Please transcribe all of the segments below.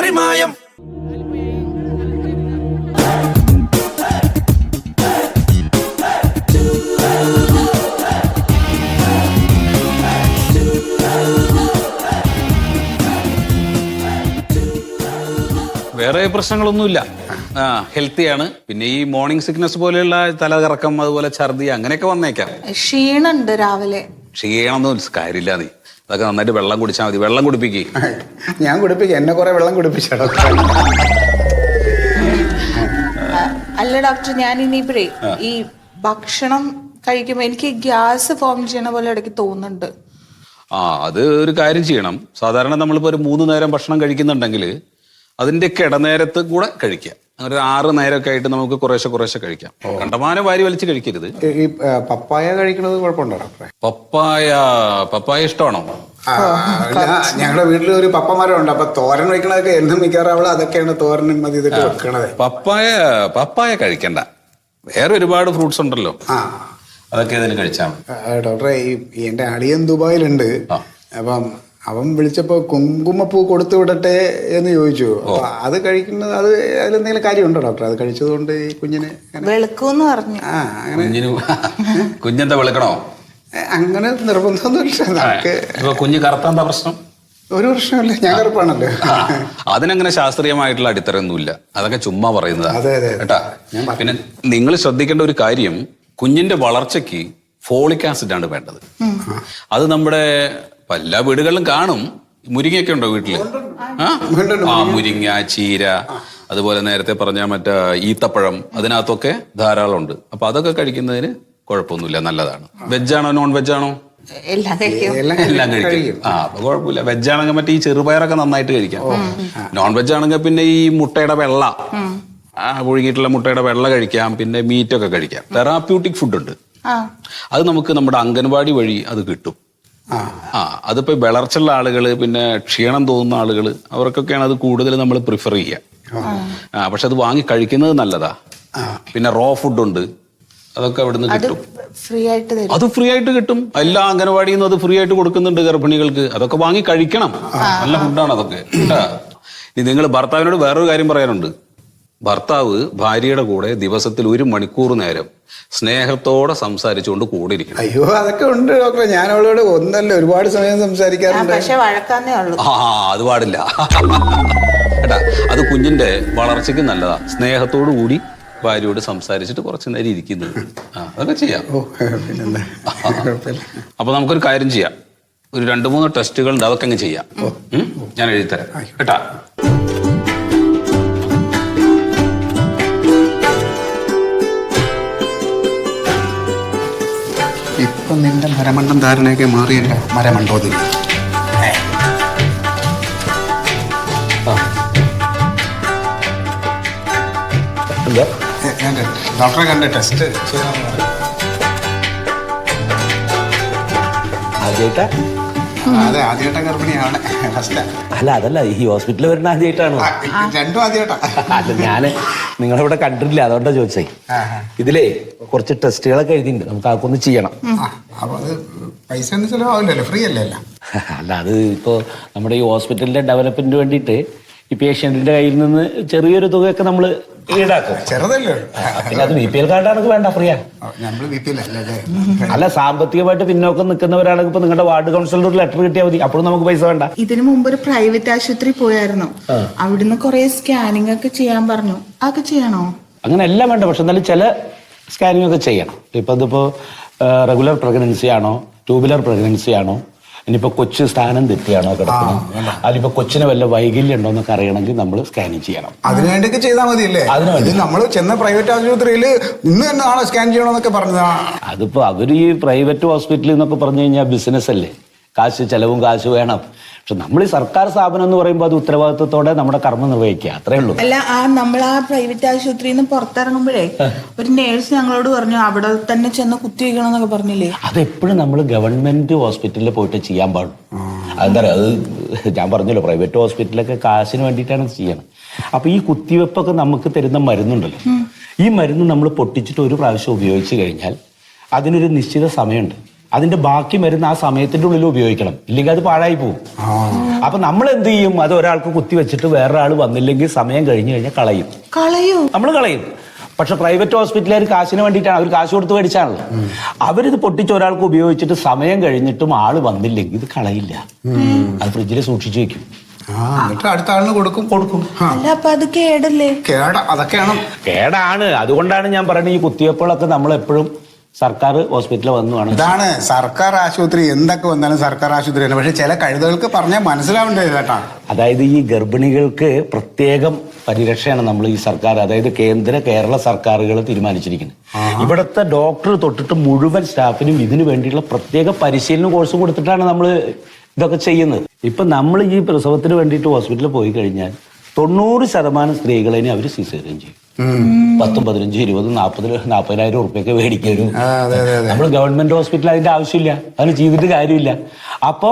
പാറിമായം വേറെ പ്രശ്നങ്ങളൊന്നുമില്ല. ആ ഹെൽത്തിയാണ് പിന്നെ ഈ മോർണിംഗ് സിക്നസ് പോലെയുള്ള തലകറക്കം അതുപോലെ ഛർദി അങ്ങനെയൊക്കെ വന്നേക്കാം. ക്ഷീണുണ്ട് രാവിലെ. ക്ഷീണമൊന്നും കാര്യമില്ല നീ. അതൊക്കെ നന്നായിട്ട് വെള്ളം കുടിച്ചാൽ മതി. വെള്ളം കുടിപ്പിക്കേ. ഞാൻ കുടിപ്പിക്കും. എന്നെ കുറെ വെള്ളം കുടിപ്പിച്ച ഡോക്ടർ അല്ല ഡോക്ടർ ഞാൻ ഇനിയിപ്പോഴേ ഈ ഭക്ഷണം കഴിക്കുമ്പോൾ എനിക്ക് ഗ്യാസ് ഫോം ചെയ്യണ പോലെ ഇടയ്ക്ക് തോന്നുന്നുണ്ട്. ആ അത് ഒരു കാര്യം ചെയ്യണം. സാധാരണ നമ്മളിപ്പോൾ ഒരു മൂന്ന് നേരം ഭക്ഷണം കഴിക്കുന്നുണ്ടെങ്കിൽ അതിന്റെയൊക്കെ ഇടനേരത്ത് കൂടെ കഴിക്കുക. അങ്ങനെ ഒരു ആറ് നേരമൊക്കെ ആയിട്ട് നമുക്ക് കുറേശ്ശെ കുറേശ്ശെ കഴിക്കാം. കണ്ടമാനം വാരി വലിച്ച് കഴിക്കരുത്. ഈ ആ, പപ്പായ കഴിക്കുന്നത് കുഴപ്പമുണ്ടോ ഡോക്ടറെ? പപ്പായ പപ്പായ ഇഷ്ടമാണോ? ആ, ഞങ്ങളുടെ വീട്ടിൽ ഒരു പപ്പമരം അപ്പൊ തോരൻ വെക്കണതൊക്കെ എന്നും മിക്കവാറും അവൾ അതൊക്കെയാണ് തോരനും മതി വെക്കണത്. പപ്പായ പപ്പായ കഴിക്കണ്ട. വേറെ ഒരുപാട് ഫ്രൂട്ട്സ് ഉണ്ടല്ലോ. ആ. അതൊക്കെ ഇതിന് കഴിച്ചാൽ മതി. ആ, ഡോക്ടറെ ഈ ഈ എന്റെ അളിയൻ ദുബായിലുണ്ട്. അപ്പം അവൻ വിളിച്ചപ്പോൾ കുങ്കുമപ്പൂ കൊടുത്തു വിടട്ടെ എന്ന് ചോദിച്ചു. അപ്പൊ അത് കഴിക്കുന്നത് അത് അതിലെന്തെങ്കിലും കാര്യമുണ്ടോ ഡോക്ടർ അത് കഴിച്ചതുകൊണ്ട് ഈ കുഞ്ഞിന് അങ്ങനെ- വെളുക്കൂന്ന് പറഞ്ഞു. ആ അങ്ങനെ കുഞ്ഞിന് കുഞ്ഞെന്താ വിളിക്കണോ? അങ്ങനെ നിർബന്ധമൊന്നുമില്ല. നമുക്ക് ഇപ്പൊ കുഞ്ഞ് കറുത്താന്താ പ്രശ്നം? ഒരു പ്രശ്നമില്ല ഞാൻ കറുപ്പാണല്ലോ. ആ, അതിനങ്ങനെ ശാസ്ത്രീയമായിട്ടുള്ള അടിത്തറയൊന്നുമില്ല. അതൊക്കെ ചുമ്മാ പറയുന്നത്. അതെ, അതെ, അതെ. കേട്ടാ പിന്നെ നിങ്ങൾ ശ്രദ്ധിക്കേണ്ട ഒരു കാര്യം കുഞ്ഞിന്റെ വളർച്ചയ്ക്ക് ഫോളിക് ആസിഡ് ആണ് വേണ്ടത്. അത് നമ്മുടെ എല്ലാ വീടുകളിലും കാണും. മുരിങ്ങയൊക്കെ ഉണ്ടോ വീട്ടിൽ? ആ? ആ മുരിങ്ങ ചീര അതുപോലെ നേരത്തെ പറഞ്ഞ മറ്റേ ഈത്തപ്പഴം അതിനകത്തൊക്കെ ധാരാളം ഉണ്ട് അപ്പൊ അതൊക്കെ കഴിക്കുന്നതിന് കുഴപ്പമൊന്നുമില്ല നല്ലതാണ്. വെജാണോ നോൺ വെജാണോ എല്ലാം കഴിക്കും. എല്ലാം എല്ലാം കഴിക്കും. ആ അപ്പൊ കുഴപ്പമില്ല. വെജ് ആണെങ്കിൽ മറ്റേ ഈ ചെറുപയറൊക്കെ നന്നായിട്ട് കഴിക്കാം. നോൺ വെജ് ആണെങ്കിൽ പിന്നെ ഈ മുട്ടയുടെ വെള്ള. ആ പുഴുങ്ങിയിട്ടുള്ള മുട്ടയുടെ വെള്ള കഴിക്കാം. പിന്നെ മീറ്റൊക്കെ കഴിക്കാം. തെറാപ്യൂട്ടിക് ഫുഡ് ഉണ്ട്. അത് നമുക്ക് നമ്മുടെ അംഗൻവാടി വഴി അത് കിട്ടും. ആ. അതിപ്പോ വിളർച്ചുള്ള ആളുകൾ പിന്നെ ക്ഷീണം തോന്നുന്ന ആളുകൾ അവർക്കൊക്കെയാണ് അത് കൂടുതൽ നമ്മൾ പ്രിഫർ ചെയ്യുക പക്ഷെ അത് വാങ്ങി കഴിക്കുന്നത് നല്ലതാ. പിന്നെ റോ ഫുഡ് ഉണ്ട് അതൊക്കെ അവിടുന്ന് കിട്ടും. ഫ്രീ ആയിട്ട് അത് ഫ്രീ ആയിട്ട് കിട്ടും. എല്ലാ അംഗനവാടിയിൽ നിന്നും അത് ഫ്രീ ആയിട്ട് കൊടുക്കുന്നുണ്ട് ഗർഭിണികൾക്ക്. അതൊക്കെ വാങ്ങി കഴിക്കണം. നല്ല ഫുഡാണ് അതൊക്കെ. നിങ്ങൾ ഭർത്താവിനോട് വേറൊരു കാര്യം പറയാനുണ്ട്. ഭർത്താവ് ഭാര്യയുടെ കൂടെ ദിവസത്തിൽ ഒരു മണിക്കൂർ നേരം സ്നേഹത്തോടെ സംസാരിച്ചുകൊണ്ട് കൂടെ ഇരിക്കണം അയ്യോ അതൊക്കെ ഉണ്ട് ഡോക്ടറെ. ഞാൻ അവളോട് ഒന്നല്ല ഒരുപാട് സമയം ആ, സംസാരിക്കാറുണ്ട്. പക്ഷെ വഴക്കാന്നേ ഉള്ളൂ. ആ അത് പാടില്ല. കേട്ടാ അത് കുഞ്ഞിന്റെ വളർച്ചയ്ക്ക് നല്ലതാ. സ്നേഹത്തോടു കൂടി ഭാര്യയോട് സംസാരിച്ചിട്ട് കുറച്ച് നേരം ഇരിക്കുന്നത്. ആ അതൊക്കെ ചെയ്യാം. അപ്പൊ നമുക്കൊരു കാര്യം ചെയ്യാം. ഒരു രണ്ട് മൂന്ന് ടെസ്റ്റുകൾ ഉണ്ട് അതൊക്കെ അങ്ങ് ചെയ്യാം. തരാം ഞാൻ എഴുതിത്തരാം. കേട്ടാ? ഇപ്പൊ നിന്റെ മരമണ്ടം ധാരണയൊക്കെ മാറിയല്ല. മരമണ്ടോതിൽ ഡോക്ടറെ കണ്ട ടെസ്റ്റ് ആദ്യമായിട്ടാ അതെ ആദ്യമായിട്ടാ ഗർഭിണിയാണ്. ഫസ്റ്റാ. അല്ല അതല്ല ഈ ഹോസ്പിറ്റലിൽ വരുന്ന ആദ്യമായിട്ടാണ്? രണ്ടും ആദ്യമായിട്ടാ. അല്ല ഞാൻ നിങ്ങളിവിടെ കണ്ടിട്ടില്ല അതുകൊണ്ടാ ചോദിച്ചേ. ഇതിലേ കുറച്ച് ടെസ്റ്റുകളൊക്കെ എഴുതിയിട്ടുണ്ട് നമുക്ക് അതൊക്കെ ഒന്ന് ചെയ്യണം. ആ, അപ്പൊ അത് പൈസ ഒന്നും ചിലവാവില്ലല്ലോ ഫ്രീ അല്ലേ അല്ല അല്ല അത് ഇപ്പോൾ നമ്മുടെ ഈ ഹോസ്പിറ്റലിന്റെ ഡെവലപ്മെന്റിന് വേണ്ടിയിട്ട് ഈ പേഷ്യന്റിന്റെ കയ്യിൽ നിന്ന് ചെറിയൊരു തുകയൊക്കെ നമ്മൾ ഈടാക്കും. ചെറുതല്ലേ പിന്നെ അത് ബി പി എൽ കാർഡാണെങ്കിൽ വേണ്ട ഫ്രീയാ. പി അല്ലേ അല്ല? സാമ്പത്തികമായിട്ട് പിന്നോക്കം നിൽക്കുന്നവരാണെങ്കിൽ ഇപ്പൊ നിങ്ങളുടെ വാർഡ് കൗൺസിലർ ലെറ്റർ കിട്ടിയാൽ മതി. അപ്പോഴും നമുക്ക് പൈസ വേണ്ട. ഇതിനു മുമ്പ് ഒരു പ്രൈവറ്റ് ആശുപത്രി പോയായിരുന്നു. അവിടുന്ന് കുറെ സ്കാനിങ് ഒക്കെ ചെയ്യാൻ പറഞ്ഞു. അതൊക്കെ ചെയ്യണോ? അങ്ങനെ എല്ലാം വേണ്ട പക്ഷെ എന്നാലും ചില സ്കാനിങ് ഒക്കെ ചെയ്യണം. ഇപ്പൊ ഇതിപ്പോ റെഗുലർ പ്രഗ്നൻസി ആണോ ട്യൂബുലർ പ്രഗ്നൻസി ആണോ ഇനിയിപ്പോൾ കൊച്ച് സ്ഥാനം തെറ്റിയാണോ കിടക്കുന്നത്? അതിലിപ്പോൾ കൊച്ചിന് വല്ല വൈകല്യം ഉണ്ടോ എന്നൊക്കെ അറിയണമെങ്കിൽ നമ്മൾ സ്കാനിങ് ചെയ്യണം. അതിനുവേണ്ടി ചെയ്താൽ മതിയല്ലേ? അതിനുവേണ്ടി നമ്മൾ ചെന്ന പ്രൈവറ്റ് ആശുപത്രിയിൽ ഇന്ന് തന്നെ നാളെ സ്കാൻ ചെയ്യണമെന്നൊക്കെ പറഞ്ഞതാണ് അതിപ്പോൾ അവർ ഈ പ്രൈവറ്റ് ഹോസ്പിറ്റലിൽ നിന്നൊക്കെ പറഞ്ഞു കഴിഞ്ഞാൽ ബിസിനസ് അല്ലേ? കാശ് ചെലവും കാശ് വേണം. പക്ഷെ നമ്മൾ ഈ സർക്കാർ സ്ഥാപനം എന്ന് പറയുമ്പോൾ അത് ഉത്തരവാദിത്വത്തോടെ നമ്മുടെ കർമ്മം നിർവഹിക്കുക. അത്രേ ഉള്ളൂ. അല്ല ആ നമ്മൾ ആ പ്രൈവറ്റ് ആശുപത്രിയിൽ നിന്ന് പുറത്തിറങ്ങുമ്പോഴേ ഒരു നേഴ്സ് ഞങ്ങളോട് പറഞ്ഞു അവിടെ തന്നെ ചെന്ന് കുത്തി വയ്ക്കണം എന്നൊക്കെ പറഞ്ഞില്ലേ? അതെപ്പോഴും നമ്മൾ ഗവൺമെന്റ് ഹോസ്പിറ്റലിൽ പോയിട്ട് ചെയ്യാൻ പാടും. അതെന്താ പറയുക അത് ഞാൻ പറഞ്ഞല്ലോ പ്രൈവറ്റ് ഹോസ്പിറ്റലൊക്കെ കാശിന് വേണ്ടിയിട്ടാണ് ചെയ്യണം അപ്പൊ ഈ കുത്തിവെപ്പൊക്കെ നമുക്ക് തരുന്ന മരുന്നുണ്ടല്ലോ. ഈ മരുന്ന് നമ്മൾ പൊട്ടിച്ചിട്ട് ഒരു പ്രാവശ്യം ഉപയോഗിച്ച് കഴിഞ്ഞാൽ അതിനൊരു നിശ്ചിത സമയമുണ്ട്. അതിന്റെ ബാക്കി മരുന്ന് ആ സമയത്തിന്റെ ഉള്ളിൽ ഉപയോഗിക്കണം. ഇല്ലെങ്കിൽ അത് പാഴായി പോകും അപ്പൊ നമ്മൾ എന്ത് ചെയ്യും? അത് ഒരാൾക്ക് കുത്തി വെച്ചിട്ട് വേറൊരാൾ വന്നില്ലെങ്കിൽ സമയം കഴിഞ്ഞു കഴിഞ്ഞാൽ കളയും. കളയും. നമ്മൾ കളയും. പക്ഷെ പ്രൈവറ്റ് ഹോസ്പിറ്റലുകാർ കാശിന് വേണ്ടിയിട്ടാണ് അവർ കാശ് കൊടുത്ത് മേടിച്ചാണല്ലോ. അവരിത് പൊട്ടിച്ച് ഒരാൾക്ക് ഉപയോഗിച്ചിട്ട് സമയം കഴിഞ്ഞിട്ടും ആൾ വന്നില്ലെങ്കിൽ ഇത് കളയില്ല. അത് ഫ്രിഡ്ജിൽ സൂക്ഷിച്ചു വെക്കും. എന്നിട്ട് അടുത്ത ആളിന് കൊടുക്കും കൊടുക്കും. അല്ല അപ്പൊ അത് കേടല്ലേ? കേട അതൊക്കെയാണ്. കേടാണ്. അതുകൊണ്ടാണ് ഞാൻ പറയുന്നത് ഈ കുത്തിവെപ്പുകളൊക്കെ നമ്മൾ എപ്പോഴും സർക്കാർ ഹോസ്പിറ്റലിൽ വന്നു വേണം ഇതാണ് സർക്കാർ ആശുപത്രി എന്തൊക്കെ വന്നാലും സർക്കാർ ആശുപത്രി തന്നെ. പക്ഷെ ചില കഴുതകൾക്ക് പറഞ്ഞാൽ മനസ്സിലാവണ്ടേ കേട്ടാ. അതായത് ഈ ഗർഭിണികൾക്ക് പ്രത്യേകം പരിരക്ഷയാണ് നമ്മൾ ഈ സർക്കാർ അതായത് കേന്ദ്ര കേരള സർക്കാരുകൾ തീരുമാനിച്ചിരിക്കുന്നത്. ഇവിടുത്തെ ഡോക്ടർ തൊട്ടിട്ട് മുഴുവൻ സ്റ്റാഫിനും ഇതിനു വേണ്ടിയിട്ടുള്ള പ്രത്യേക പരിശീലന കോഴ്സ് കൊടുത്തിട്ടാണ് നമ്മൾ ഇതൊക്കെ ചെയ്യുന്നത്. ഇപ്പൊ നമ്മൾ ഈ പ്രസവത്തിന് വേണ്ടിയിട്ട് ഹോസ്പിറ്റലിൽ പോയി കഴിഞ്ഞാൽ തൊണ്ണൂറ് ശതമാനം സ്ത്രീകളെ അവർ സിസേറിയൻ ചെയ്യും. പത്തും പതിനഞ്ചും ഇരുപതും നാൽപ്പത് നാൽപ്പതിനായിരം ഉറുപ്പ്യൊക്കെ മേടിക്കും ആ, അതെ അതെ അതെ. നമ്മൾ ഗവൺമെന്റ് ഹോസ്പിറ്റലിൽ അതിന്റെ ആവശ്യമില്ല. അതിന് ചെയ്തിട്ട് കാര്യമില്ല. അപ്പോ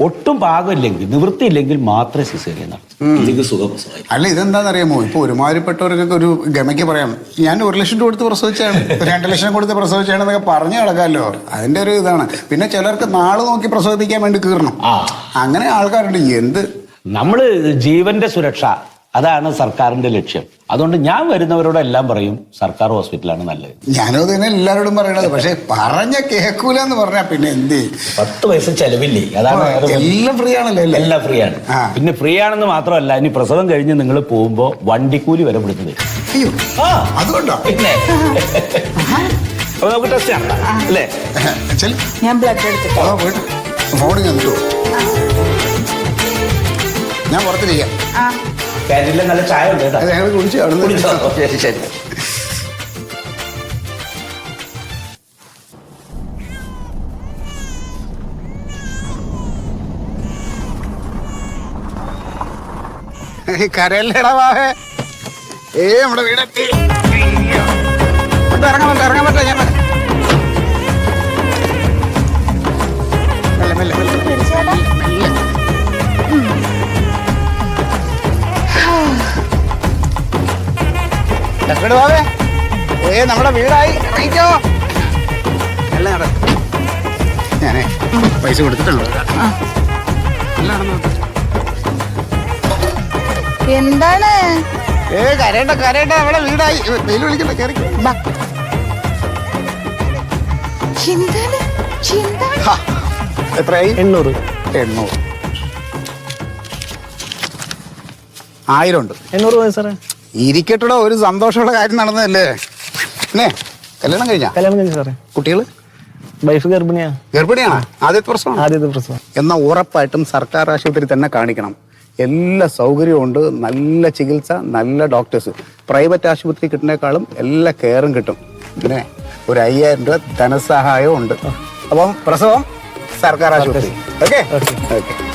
ഒട്ടും പാകമില്ലെങ്കിൽ നിവൃത്തിയില്ലെങ്കിൽ മാത്രമേ സിസേറിയൻ നടത്തൂ ഇല്ലെങ്കിൽ സുഖപ്രസവമായി അല്ല ഇതെന്താണെന്നറിയാമോ ഇപ്പൊ ഒരുമാതിരിപ്പെട്ടവർക്കൊക്കെ ഒരു ഗമയ്ക്ക് പറയാം. ഞാൻ ഒരു ലക്ഷം രൂപ കൊടുത്ത് പ്രസവിച്ചാണ് രണ്ട് ലക്ഷം കൊടുത്ത് പ്രസവിച്ചാണെന്നൊക്കെ പറഞ്ഞു കിടക്കാമല്ലോ അതിന്റെ ഒരു ഇതാണ്. പിന്നെ ചിലർക്ക് നാളെ നോക്കി പ്രസവിപ്പിക്കാൻ വേണ്ടി കീറണം. അങ്ങനെ ആൾക്കാരുണ്ട്. എന്ത്? നമ്മൾ ജീവന്റെ സുരക്ഷ അതാണ് സർക്കാരിന്റെ ലക്ഷ്യം. അതുകൊണ്ട് ഞാൻ വരുന്നവരോടെല്ലാം പറയും സർക്കാർ ഹോസ്പിറ്റലാണ് നല്ലത്. ഞാനും തന്നെ എല്ലാവരോടും പറയണത്. പക്ഷെ പറഞ്ഞ കേൾക്കൂല എന്ന് പറഞ്ഞാൽ പിന്നെ എന്ത്? പത്ത് പൈസ ചെലവില്ലേ? അതാണ് എല്ലാം ഫ്രീ ആണല്ലോ എല്ലാം ഫ്രീ ആണ് പിന്നെ ഫ്രീ ആണെന്ന് മാത്രമല്ല ഇനി പ്രസവം കഴിഞ്ഞ് നിങ്ങൾ പോകുമ്പോ വണ്ടിക്കൂലി വരെ വിടുന്നത് അയ്യോ അതുകൊണ്ടോ? പിന്നെ? നമുക്ക് ടെസ്റ്റ് ചെയ്യാം. അല്ലേ. ഞാൻ ബ്ലഡ് എടുത്തിട്ട്? ഫോണിൽ ഞാൻ പുറത്തിരിക്കാം ആ കാന്റീനിലെ നല്ല ചായ ഉണ്ട് കേട്ടോ ഞങ്ങൾ കുടിച്ചു? ശരി ശരി. കരയല്ലേടാ വാവേ ഏ നമ്മുടെ വീടെത്തി. ഇങ്ങോട്ട് വാവേ ഏ നമ്മുടെ വീടായി. അറിയിക്കോ അല്ല ഞാനേ പൈസ കൊടുത്തിട്ടുള്ളൂ. എന്താണ്? ഏ കരയണ്ട കരയണ്ട. നമ്മുടെ വീടായി. വെയിൽ വിളിക്കണ്ട കയറി എത്രയായി? എണ്ണൂറ്. എണ്ണൂറ്. ആയിരം ഉണ്ട്. എണ്ണൂറ് പോയി സാറേ. ഇരിക്കട്ടോ ഒരു സന്തോഷമുള്ള കാര്യം നടന്നതല്ലേ? പിന്നെ കല്യാണം കഴിഞ്ഞാ? കല്യാണം കഴിഞ്ഞു സാറേ. കുട്ടികൾ വൈഫ് ഗർഭിണിയാ. ഗർഭിണിയാണോ? ആദ്യത്തെ പ്രശ്നം ആദ്യത്തെ പ്രശ്നം എന്നാൽ ഉറപ്പായിട്ടും സർക്കാർ ആശുപത്രി തന്നെ കാണിക്കണം. എല്ലാ സൗകര്യവും ഉണ്ട് നല്ല ചികിത്സ നല്ല ഡോക്ടേഴ്സ്. പ്രൈവറ്റ് ആശുപത്രി കിട്ടുന്നേക്കാളും എല്ലാ കെയറും കിട്ടും. പിന്നെ ഒരു അയ്യായിരം രൂപ ധനസഹായവും ഉണ്ട്. അപ്പം പ്രസവം സർക്കാർ ആശുപത്രി. ഓക്കെ. ഓക്കെ.